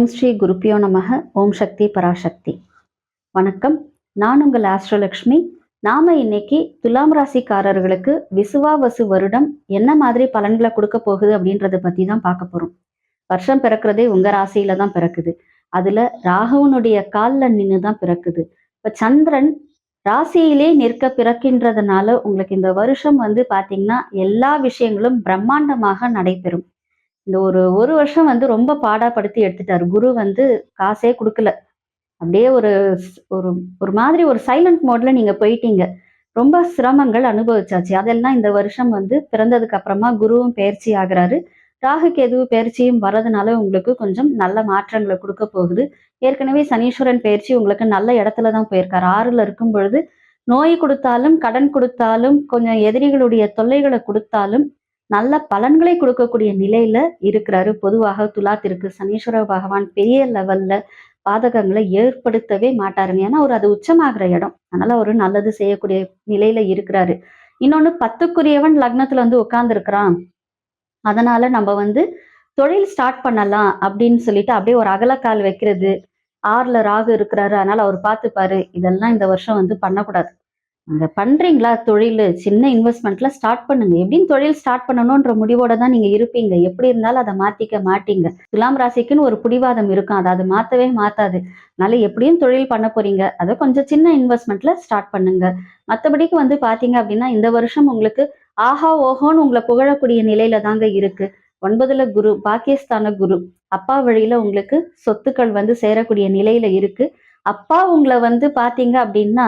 ஓம் ஸ்ரீ குருப்பியோ நமக. ஓம் சக்தி பராசக்தி. வணக்கம். நான் உங்கள் ஆஸ்ட்ரோலக்ஷ்மி. நாம இன்னைக்கு துலாம் ராசிக்காரர்களுக்கு விசுவாவசு வருடம் என்ன மாதிரி பலன்களை கொடுக்க போகுது அப்படின்றத பத்தி தான் பார்க்க போறோம். வருஷம் பிறக்கிறதே உங்க ராசியில தான் பிறக்குது. அதுல ராகவனுடைய காலில் நின்று தான் பிறக்குது. இப்ப சந்திரன் ராசியிலே நிற்க பிறக்கின்றதுனால உங்களுக்கு இந்த வருஷம் வந்து பாத்தீங்கன்னா எல்லா விஷயங்களும் பிரம்மாண்டமாக நடைபெறும். இந்த ஒரு ஒரு வருஷம் வந்து ரொம்ப பாடாப்படுத்தி எடுத்துட்டார். குரு வந்து காசே கொடுக்கல. அப்படியே ஒரு ஒரு ஒரு மாதிரி ஒரு சைலண்ட் மோட்ல நீங்க போயிட்டீங்க. ரொம்ப சிரமங்கள் அனுபவிச்சாச்சு. அதெல்லாம் இந்த வருஷம் வந்து பிறந்ததுக்கு அப்புறமா குருவும் பயிற்சி ஆகிறாரு. ராகு கேது பயிற்சியும் வர்றதுனால உங்களுக்கு கொஞ்சம் நல்ல மாற்றங்களை கொடுக்க போகுது. ஏற்கனவே சனீஸ்வரன் பயிற்சி உங்களுக்கு நல்ல இடத்துல தான் போயிருக்காரு. ஆறுல இருக்கும் பொழுது நோய் கொடுத்தாலும் கடன் கொடுத்தாலும் கொஞ்சம் எதிரிகளுடைய தொல்லைகளை கொடுத்தாலும் நல்ல பலன்களை கொடுக்கக்கூடிய நிலையில இருக்கிறாரு. பொதுவாக துலாத்திற்கு சனீஸ்வர பகவான் பெரிய லெவல்ல பாதகங்களை ஏற்படுத்தவே மாட்டாருங்க. ஏன்னா அவர் அது உச்சமாகிற இடம். அதனால அவரு நல்லது செய்யக்கூடிய நிலையில இருக்கிறாரு. இன்னொன்னு பத்துக்குரியவன் லக்னத்துல வந்து உட்கார்ந்துருக்கிறான். அதனால நம்ம வந்து தொழில் ஸ்டார்ட் பண்ணலாம் அப்படின்னு சொல்லிட்டு அப்படியே ஒரு அகலக்கால் வைக்கிறது. ஆறுல ராகு இருக்கிறாரு. அதனால அவர் பார்த்துப்பாரு இதெல்லாம் இந்த வருஷம் வந்து பண்ணக்கூடாது. அங்க பண்றீங்களா தொழில்? சின்ன இன்வெஸ்ட்மெண்ட்ல ஸ்டார்ட் பண்ணுங்க. எப்படின்னு தொழில் ஸ்டார்ட் பண்ணணும்ன்ற முடிவோட தான் நீங்க இருப்பீங்க. எப்படி இருந்தாலும் அதை மாத்திக்க மாட்டீங்க. துலாம் ராசிக்குன்னு ஒரு பிடிவாதம் இருக்கும். அதை அது மாத்தவே மாத்தாது. அதனால எப்படியும் தொழில் பண்ண போறீங்க. அதை கொஞ்சம் சின்ன இன்வெஸ்ட்மெண்ட்ல ஸ்டார்ட் பண்ணுங்க. மற்றபடிக்கு வந்து பாத்தீங்க அப்படின்னா இந்த வருஷம் உங்களுக்கு ஆஹா ஓஹோன்னு உங்களை புகழக்கூடிய நிலையில தாங்க இருக்கு. ஒன்பதுல குரு பாகிஸ்தான குரு. அப்பா வழியில உங்களுக்கு சொத்துக்கள் வந்து சேரக்கூடிய நிலையில இருக்கு. அப்பா உங்களை வந்து பாத்தீங்க அப்படின்னா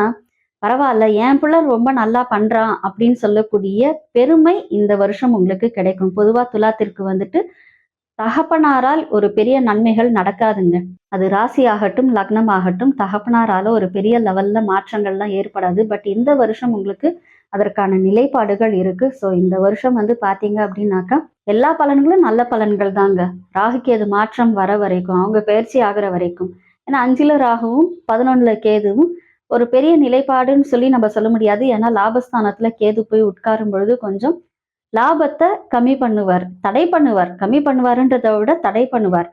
பரவாயில்ல என் பிள்ளை ரொம்ப நல்லா பண்றான் அப்படின்னு சொல்லக்கூடிய பெருமை இந்த வருஷம் உங்களுக்கு கிடைக்கும். பொதுவா துலாத்திற்கு வந்துட்டு தகப்பனாரால் ஒரு பெரிய நன்மைகள் நடக்காதுங்க. அது ராசி ஆகட்டும் லக்னம் ஆகட்டும் தகப்பனாரால ஒரு பெரிய லெவல்ல மாற்றங்கள்லாம் ஏற்படாது. பட் இந்த வருஷம் உங்களுக்கு அதற்கான நிலைப்பாடுகள் இருக்கு. ஸோ இந்த வருஷம் வந்து பாத்தீங்க அப்படின்னாக்கா எல்லா பலன்களும் நல்ல பலன்கள் தாங்க. ராகு கேது மாற்றம் வர வரைக்கும் அவங்க பயிற்சி ஆகிற வரைக்கும். ஏன்னா அஞ்சுல ராகுவும் பதினொன்னுல கேதுவும் ஒரு பெரிய நிலைப்பாடுன்னு சொல்லி நம்ம சொல்ல முடியாது. ஏன்னா லாபஸ்தானத்துல கேது போய் உட்காரும் பொழுது கொஞ்சம் லாபத்தை கம்மி பண்ணுவார் தடை பண்ணுவார். கம்மி பண்ணுவாருன்றதை விட தடை பண்ணுவார்.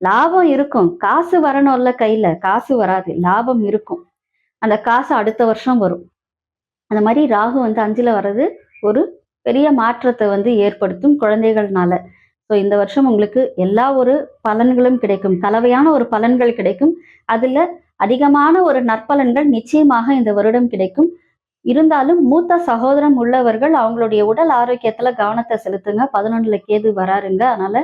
லாபம் இருக்கும். காசு வரணும்ல கையில. காசு வராது. லாபம் இருக்கும். அந்த காசு அடுத்த வருஷம் வரும். அந்த மாதிரி ராகு வந்து அஞ்சுல வர்றது ஒரு பெரிய மாற்றத்தை வந்து ஏற்படுத்தும் குழந்தைகள்னால. ஸோ இந்த வருஷம் உங்களுக்கு எல்லா ஒரு பலன்களும் கிடைக்கும். கலவையான ஒரு பலன்கள் கிடைக்கும். அதுல அதிகமான ஒரு நற்பலன்கள் நிச்சயமாக இந்த வருடம் கிடைக்கும். இருந்தாலும் மூத்த சகோதரம் உள்ளவர்கள் அவங்களுடைய உடல் ஆரோக்கியத்துல கவனத்தை செலுத்துங்க. பதினொன்றுல கேது வராருங்க. அதனால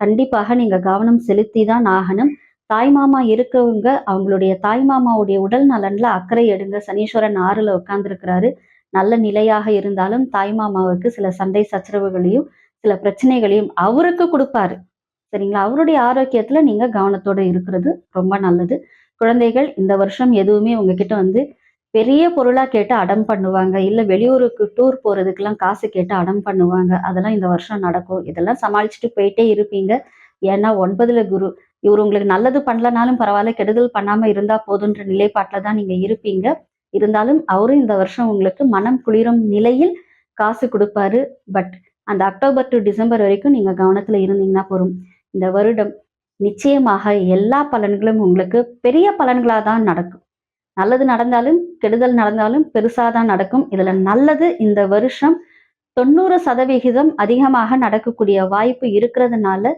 கண்டிப்பாக நீங்க கவனம் செலுத்தி தான் ஆகணும் தாய்மாமா இருக்கவங்க அவங்களுடைய தாய்மாமாவுடைய உடல் நலன்ல அக்கறை எடுங்க. சனீஸ்வரன் ஆறுல உட்கார்ந்துருக்கிறாரு. நல்ல நிலையாக இருந்தாலும் தாய்மாமாவுக்கு சில சண்டை சச்சரவுகளையும் சில பிரச்சனைகளையும் அவருக்கு கொடுப்பாரு. சரிங்களா? அவருடைய ஆரோக்கியத்துல நீங்க கவனத்தோட இருக்கிறது ரொம்ப நல்லது. குழந்தைகள் இந்த வருஷம் எதுவுமே உங்ககிட்ட வந்து பெரிய பொருளா கேட்டு அடம் பண்ணுவாங்க. இல்ல வெளியூருக்கு டூர் போறதுக்கெல்லாம் காசு கேட்டு அடம் பண்ணுவாங்க. அதெல்லாம் இந்த வருஷம் நடக்கும். இதெல்லாம் சமாளிச்சுட்டு போயிட்டே இருப்பீங்க. ஏன்னா ஒன்பதுல குரு. இவர் உங்களுக்கு நல்லது பண்ணலனாலும் பரவாயில்ல கெடுதல் பண்ணாம இருந்தா போதுன்ற நிலைப்பாட்டில் தான் நீங்க இருப்பீங்க. இருந்தாலும் அவரும் இந்த வருஷம் உங்களுக்கு மனம் குளிரும் நிலையில் காசு கொடுப்பாரு. பட் அந்த அக்டோபர் டு டிசம்பர் வரைக்கும் நீங்க கவனத்துல இருந்தீங்கன்னா போதும். இந்த வருடம் நிச்சயமாக எல்லா பலன்களும் உங்களுக்கு பெரிய பலன்களாக தான் நடக்கும். நல்லது நடந்தாலும் கெடுதல் நடந்தாலும் பெருசாக தான் நடக்கும். இதுல நல்லது இந்த வருஷம் தொண்ணூறு சதவிகிதம் அதிகமாக நடக்கக்கூடிய வாய்ப்பு இருக்கிறதுனால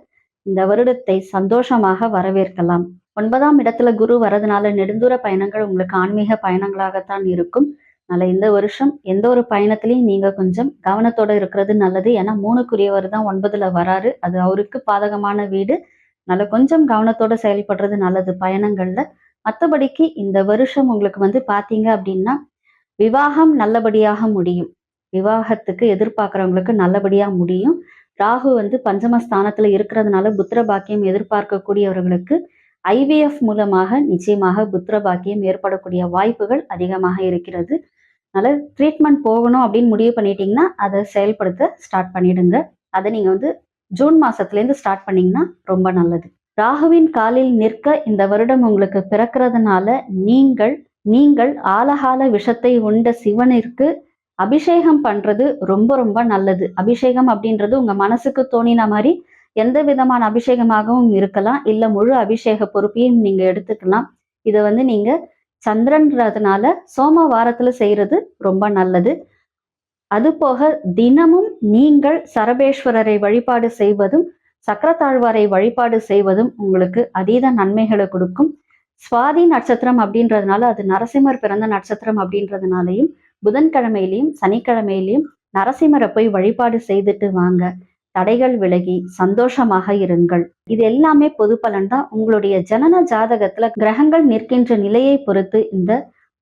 இந்த வருடத்தை சந்தோஷமாக வரவேற்கலாம். ஒன்பதாம் இடத்துல குரு வரதுனால நெடுந்தூர பயணங்கள் உங்களுக்கு ஆன்மீக பயணங்களாகத்தான் இருக்கும். அதனால இந்த வருஷம் எந்த ஒரு பயணத்திலையும் நீங்க கொஞ்சம் கவனத்தோட இருக்கிறது நல்லது. ஏன்னா மூணுக்குரியவர் தான் ஒன்பதுல வராரு. அது அவருக்கு பாதகமான வீடு. அதனால கொஞ்சம் கவனத்தோட செயல்படுறது நல்லது. பயணங்கள்ல மற்றபடிக்கு இந்த வருஷம் உங்களுக்கு வந்து பாத்தீங்க அப்படின்னா விவாகம் நல்லபடியாக முடியும். விவாகத்துக்கு எதிர்பார்க்குறவங்களுக்கு நல்லபடியா முடியும். ராகு வந்து பஞ்சமஸ்தானத்துல இருக்கிறதுனால புத்திர பாக்கியம் எதிர்பார்க்கக்கூடியவர்களுக்கு ஐவிஎஃப் மூலமாக நிச்சயமாக புத்திர பாக்கியம் ஏற்படக்கூடிய வாய்ப்புகள் அதிகமாக இருக்கிறது. அதனால ட்ரீட்மெண்ட் போகணும் அப்படின்னு முடிவு பண்ணிட்டீங்கன்னா அதை செயல்படுத்த ஸ்டார்ட் பண்ணிடுங்க. அதை நீங்க வந்து ஜூன் மாசத்துலேருந்து ஸ்டார்ட் பண்ணீங்கன்னா ரொம்ப நல்லது. ராகுவின் காலில் நிற்க இந்த வருடம் உங்களுக்கு பிறக்கிறதுனால நீங்கள் நீங்கள் ஆலகால விஷத்தை உண்ட சிவனிற்கு அபிஷேகம் பண்றது ரொம்ப ரொம்ப நல்லது. அபிஷேகம் அப்படின்றது உங்க மனசுக்கு தோணின மாதிரி எந்த விதமான அபிஷேகமாகவும் இருக்கலாம். இல்ல முழு அபிஷேக பொறுப்பையும் நீங்க எடுத்துக்கலாம். இதை வந்து நீங்க சந்திரன்றதுனால சோமவாரத்துல செய்யறது ரொம்ப நல்லது. அதுபோக தினமும் நீங்கள் சரபேஸ்வரரை வழிபாடு செய்வதும் சக்கரத்தாழ்வாரை வழிபாடு செய்வதும் உங்களுக்கு அதீத நன்மைகளை கொடுக்கும். சுவாதி நட்சத்திரம் அப்படின்றதுனால அது நரசிம்மர் பிறந்த நட்சத்திரம் அப்படின்றதுனாலையும் புதன்கிழமையிலையும் சனிக்கிழமையிலையும் நரசிம்மரை போய் வழிபாடு செய்துட்டு வாங்க. தடைகள் விலகி சந்தோஷமாக இருங்கள். இது எல்லாமே பொது பலன் தான். உங்களுடைய ஜனன ஜாதகத்துல கிரகங்கள் நிற்கின்ற நிலையை பொறுத்து இந்த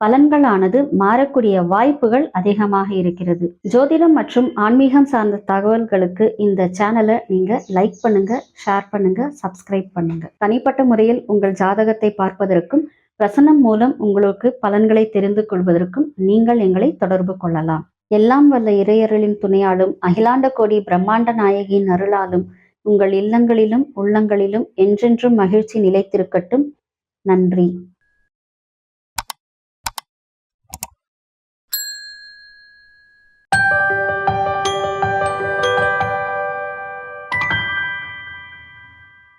பலன்களானது மாறக்கூடிய வாய்ப்புகள் அதிகமாக இருக்கிறது. ஜோதிடம் மற்றும் ஆன்மீகம் சார்ந்த தகவல்களுக்கு இந்த சேனலை நீங்க லைக் பண்ணுங்க ஷேர் பண்ணுங்க சப்ஸ்கிரைப் பண்ணுங்க. தனிப்பட்ட முறையில் உங்கள் ஜாதகத்தை பார்ப்பதற்கும் பிரசனம் மூலம் உங்களுக்கு பலன்களை தெரிந்து கொள்வதற்கும் நீங்கள் எங்களை தொடர்பு கொள்ளலாம். எல்லாம் வல்ல இறையருளின் துணையாலும் அகிலாண்ட கோடி பிரம்மாண்ட நாயகியின் அருளாலும் உங்கள் இல்லங்களிலும் உள்ளங்களிலும் என்றென்றும் மகிழ்ச்சி நிலைத்திருக்கட்டும். நன்றி.